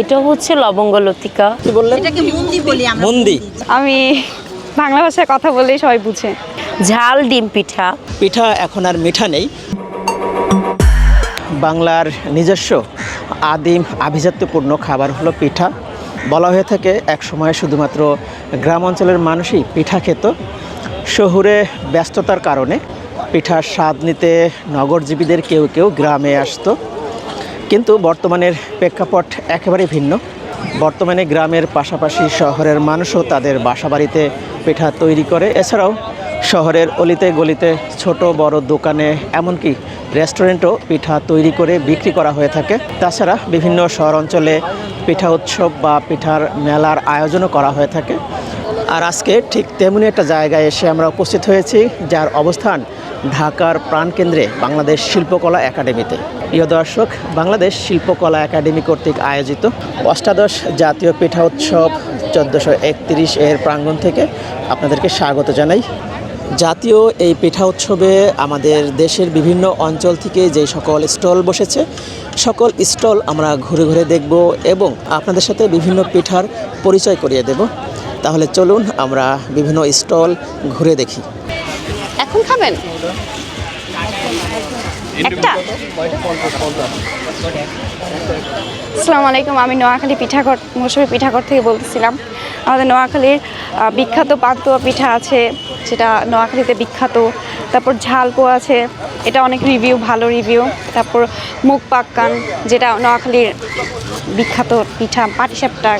এটা হচ্ছে লবঙ্গ লতিকা। কি বললেন? এটাকে মুন্দি বলি আমরা। মন্দি আমি বাংলা ভাষায় কথা বললেই সবাই বুঝে। ঝাল ডিম পিঠা। পিঠা এখন আর মিঠা নেই। বাংলার নিজস্ব আদিম আভিজাত্যপূর্ণ খাবার হলো পিঠা। বলা হয়ে থাকে এক সময় শুধুমাত্র গ্রাম অঞ্চলের মানুষই পিঠা খেত। শহুরে ব্যস্ততার কারণে পিঠার স্বাদ নিতে নগরজীবীদের কেউ কেউ গ্রামে আসতো। কিন্তু বর্তমানের প্রেক্ষাপট একেবারে ভিন্ন। বর্তমানে গ্রামের পাশাপাশি শহরের মানুষও তাদের বাসাবাড়িতে পিঠা তৈরি করে। এছাড়াও শহরের অলিতে গলিতে ছোট বড় দোকানে এমনকি রেস্টুরেন্টও পিঠা তৈরি করে বিক্রি করা হয়ে থাকে। তাছাড়া বিভিন্ন শহর অঞ্চলে পিঠা উৎসব বা পিঠার মেলার আয়োজনও করা হয়ে থাকে। আর আজকে ঠিক তেমনি একটা জায়গায় এসে আমরা উপস্থিত হয়েছি, যার অবস্থান ঢাকার প্রাণকেন্দ্রে বাংলাদেশ শিল্পকলা একাডেমিতে। প্রিয় দর্শক, বাংলাদেশ শিল্পকলা একাডেমি কর্তৃক আয়োজিত অষ্টাদশ জাতীয় পিঠা উৎসব চোদ্দোশো একত্রিশ এর প্রাঙ্গণ থেকে আপনাদেরকে স্বাগত জানাই। জাতীয় এই পিঠা উৎসবে আমাদের দেশের বিভিন্ন অঞ্চল থেকে যে সকল স্টল বসেছে, সকল স্টল আমরা ঘুরে ঘুরে দেখব এবং আপনাদের সাথে বিভিন্ন পিঠার পরিচয় করিয়ে দেব। তাহলে চলুন আমরা বিভিন্ন স্টল ঘুরে দেখি। এখন খাবেন? একটা। আসসালামু আলাইকুম, আমি নোয়াখালী পিঠাঘর, মৌসুমী পিঠাঘর থেকে বলতেছিলাম। আমাদের নোয়াখালীর বিখ্যাত পান্তুয়া পিঠা আছে, যেটা নোয়াখালীতে বিখ্যাত। তারপর ঝালপো আছে, এটা অনেক রিভিউ ভালো রিভিউ তারপর মুখ পাক্কান, যেটা নোয়াখালীর বিখ্যাত পিঠা পাটিসাপটা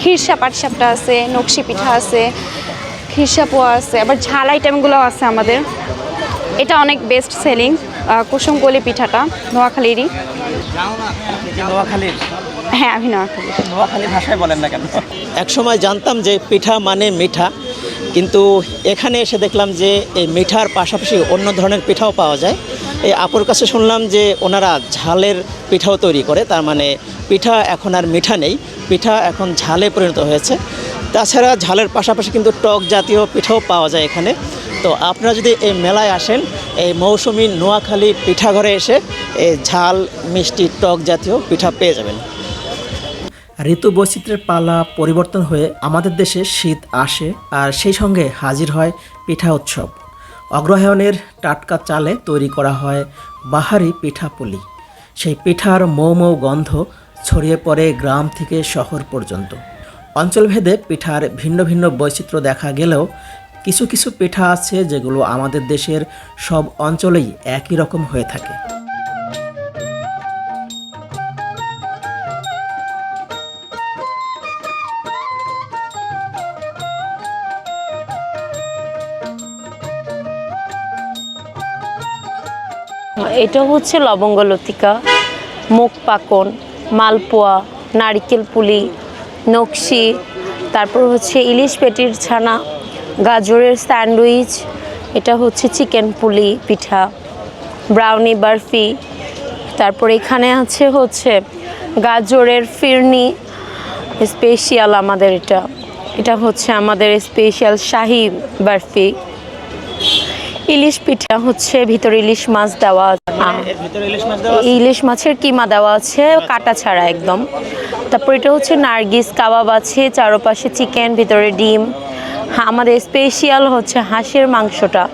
খিরসা পাটিসাপটা আছে, নকশি পিঠা আছে, খিরসা পোয়া আছে, আবার ঝাল আইটেমগুলো আছে আমাদের। এটা অনেক বেস্ট সেলিং কুসুমকলি পিঠাটা নোয়াখালীরই। নোয়াখালীর? হ্যাঁ আমি নোয়াখালী নোয়াখালী ভাষায় বলেন না কেন? এক সময় জানতাম যে পিঠা মানে মিঠা কিন্তু এখানে এসে দেখলাম যে এই মিঠার পাশাপাশি অন্য ধরনের পিঠাও পাওয়া যায়। এই আপুর কাছে শুনলাম যে ওনারা ঝালের পিঠাও তৈরি করে তার মানে পিঠা এখন আর মিঠা নেই পিঠা এখন ঝালে পরিণত হয়েছে। তাছাড়া ঝালের পাশাপাশি কিন্তু টক জাতীয় পিঠাও পাওয়া যায় এখানে। তো আপনারা যদি এই মেলায় আসেন, এই মৌসুমি নোয়াখালী পিঠাঘরে এসে এই ঝাল, মিষ্টি, টক জাতীয় পিঠা পেয়ে যাবেন। ঋতু বৈচিত্র্যের পালা পরিবর্তন হয়ে আমাদের দেশে শীত আসে আর সেই সঙ্গে হাজির হয় পিঠা উৎসব। অগ্রহায়ণের টাটকা চালে তৈরি করা হয় বাহারি পিঠাপুলি সেই পিঠার মৌ মৌ গন্ধ ছড়িয়ে পড়ে গ্রাম থেকে শহর পর্যন্ত। অঞ্চলভেদে পিঠার ভিন্ন ভিন্ন বৈচিত্র্য দেখা গেলেও কিছু কিছু পিঠা আছে যেগুলো আমাদের দেশের সব অঞ্চলেই একই রকম হয়ে থাকে। এটা হচ্ছে লবঙ্গ লতিকা মুখ পাকন, মালপোয়া, নারিকেল পুলি, নকশি, তারপর হচ্ছে ইলিশ পেটির ছানা। গাজরের স্যান্ডউইচ এটা হচ্ছে চিকেন পুলি পিঠা ব্রাউনি বার্ফি তারপর এখানে আছে হচ্ছে গাজরের ফিরনি স্পেশিয়াল আমাদের এটা এটা হচ্ছে আমাদের স্পেশাল শাহি বার্ফি। ইলিশ পিঠা হচ্ছে ভিতরে ইলিশ মাছ দেওয়া আহ, ইলিশ মাছের কিমা দেওয়া আছে কাটা ছাড়া একদম। তারপর এটা হচ্ছে নার্গিস কাবাব আছে চারপাশে চিকেন ভিতরে ডিম। হ্যাঁ আমাদের স্পেশিয়াল হচ্ছে হাঁসের মাংসটা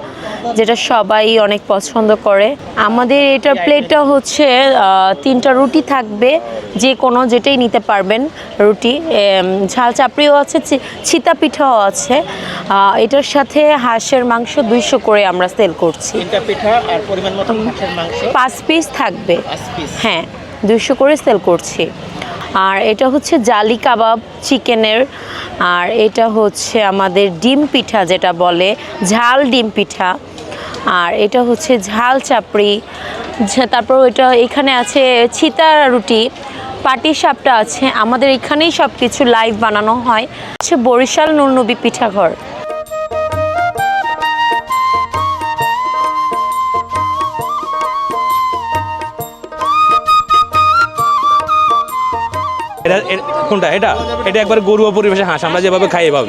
যেটা সবাই অনেক পছন্দ করে। আমাদের এটার প্লেটটা হচ্ছে তিনটা রুটি থাকবে যে কোনো যেটাই নিতে পারবেন রুটি। ঝাল চাপড়িও আছে ছিতা পিঠাও আছে। এটার সাথে হাঁসের মাংস দুইশো করে আমরা সেল করছি। পাঁচ পিস থাকবে। হ্যাঁ দুইশো করে সেল করছি। আর এটা হচ্ছে জালি কাবাব চিকেনের, আর এটা হচ্ছে আমাদের ডিম পিঠা যেটা বলে, ঝাল ডিম পিঠা। আর এটা হচ্ছে ঝাল চাপড়ি তারপর এটা এখানে আছে চিতা রুটি, পাটি সাপটা আছে। আমাদের এখানেই সব কিছু লাইভ বানানো হয়। হচ্ছে বরিশাল নুরনবী পিঠাঘর। এটা কোনটা? এটা? এটা একবার গরুয়া পরিবেশে হাঁস, আমরা যেভাবে খাই এভাবে।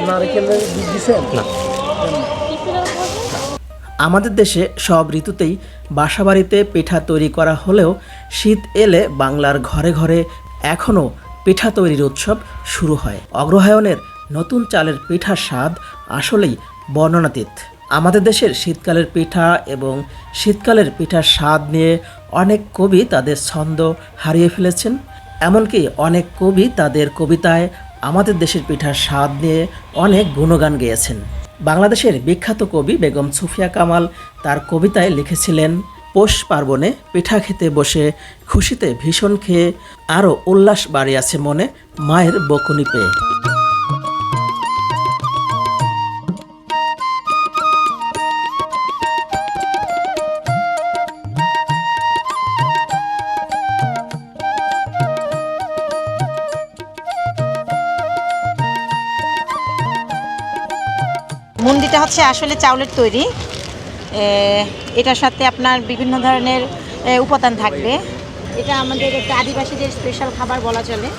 আমাদের দেশে সব ঋতুতেই বাসাবাড়িতে পিঠা তৈরি করা হলেও শীত এলে বাংলার ঘরে ঘরে এখনও পিঠা তৈরির উৎসব শুরু হয়। অগ্রহায়ণের নতুন চালের পিঠার স্বাদ আসলেই বর্ণনাতীত। আমাদের দেশের শীতকালের পিঠা এবং শীতকালের পিঠার স্বাদ নিয়ে অনেক কবি তাদের ছন্দ হারিয়ে ফেলেছেন। এমনকি অনেক কবি তাদের কবিতায় আমাদের দেশের পিঠার স্বাদ নিয়ে অনেক গুণগান গেয়েছেন। বাংলাদেশের বিখ্যাত কবি বেগম সুফিয়া কামাল তার কবিতায় লিখেছিলেন, পোষ পার্বণে পিঠা খেতে বসে খুশিতে ভীষণ খেয়ে আরও উল্লাস বাড়িয়াছে মনে মায়ের বকুনি পেয়ে। মুন্দিটা হচ্ছে আসলে চাউলের তৈরি। এটার সাথে আপনার বিভিন্ন ধরনের উপাদান থাকবে। এটা আমাদের একটা আদিবাসীদের স্পেশাল খাবার বলা চলে।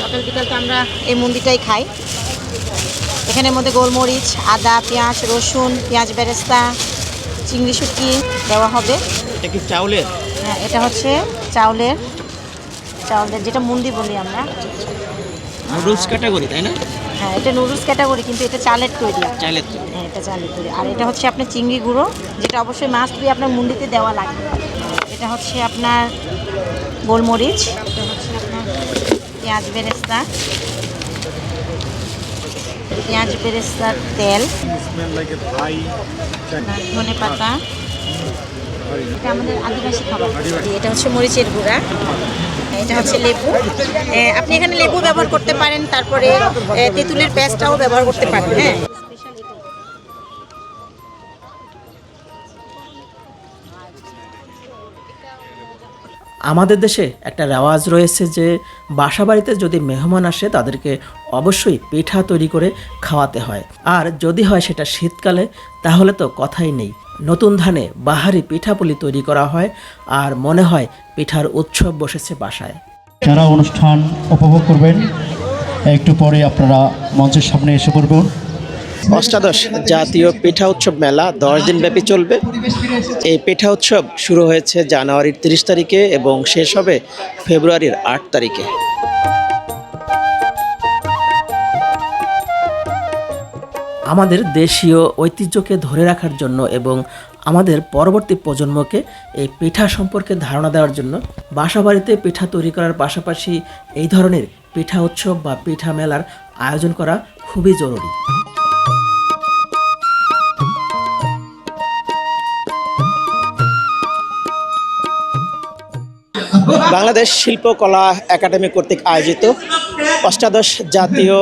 সকাল বিকাল তো আমরা এই মুন্দিটাই খাই। এখানের মধ্যে গোলমরিচ আদা পেঁয়াজ রসুন পেঁয়াজ বেরেস্তা চিংড়ি শুটকি দেওয়া হবে। এটা কি চাউলের? হ্যাঁ এটা হচ্ছে চাউলের চাউলের যেটা মুন্দি বলি আমরা। নুডলস ক্যাটাগরি তাই না? হ্যাঁ এটা নুডলস ক্যাটাগরি কিন্তু এটা চালের তৈরি চাইলের হ্যাঁ এটা চালের তৈরি। আর এটা হচ্ছে আপনার চিংড়ি গুঁড়ো যেটা অবশ্যই মাস্ট বি আপনার মুন্ডিতে দেওয়া লাগবে এটা হচ্ছে আপনার গোলমরিচ এটা হচ্ছে আপনার পেঁয়াজ বেরেস্তা। পেঁয়াজ বেরেস্তার তেল। ধনে পাতা। এটা আমাদের আদিবাসী খাবার। এটা হচ্ছে মরিচের গুঁড়া। এটা হচ্ছে লেবু। আপনি এখানে লেবু ব্যবহার করতে পারেন, তারপরে তেঁতুলের পেস্টটাও ব্যবহার করতে পারেন হ্যাঁ। আমাদের দেশে একটা রেওয়াজ রয়েছে যে বাসা বাড়িতে যদি মেহমান আসে, তাদেরকে অবশ্যই পিঠা তৈরি করে খাওয়াতে হয়। আর যদি হয় সেটা শীতকালে, তাহলে তো কথাই নেই। নতুন ধানে বাহারি পিঠাপুলি তৈরি করা হয় আর মনে হয় পিঠার উৎসব বসেছে বাসায়। যারা অনুষ্ঠান উপভোগ করবেন। একটু পরে আপনারা মঞ্চের সামনে এসে পড়বেন। অষ্টাদশ জাতীয় পিঠা উৎসব মেলা দশ দিন ব্যাপী চলবে। এই পিঠা উৎসব শুরু হয়েছে জানুয়ারির তিরিশ তারিখে এবং শেষ হবে ফেব্রুয়ারির আট তারিখে। আমাদের দেশীয় ঐতিহ্যকে ধরে রাখার জন্য এবং আমাদের পরবর্তী প্রজন্মকে এই পিঠা সম্পর্কে ধারণা দেওয়ার জন্য বাসাবাড়িতে পিঠা তৈরি করার পাশাপাশি এই ধরনের পিঠা উৎসব বা পিঠা মেলার আয়োজন করা খুবই জরুরি। বাংলাদেশ শিল্পকলা একাডেমি কর্তৃক আয়োজিত অষ্টাদশ জাতীয়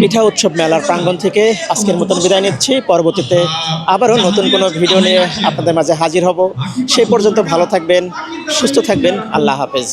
পিঠা উৎসব মেলার প্রাঙ্গণ থেকে আজকের মতন বিদায় নিচ্ছি। পরবর্তীতে আবারও নতুন কোনো ভিডিও নিয়ে আপনাদের মাঝে হাজির হব। সেই পর্যন্ত ভালো থাকবেন, সুস্থ থাকবেন। আল্লাহ হাফেজ।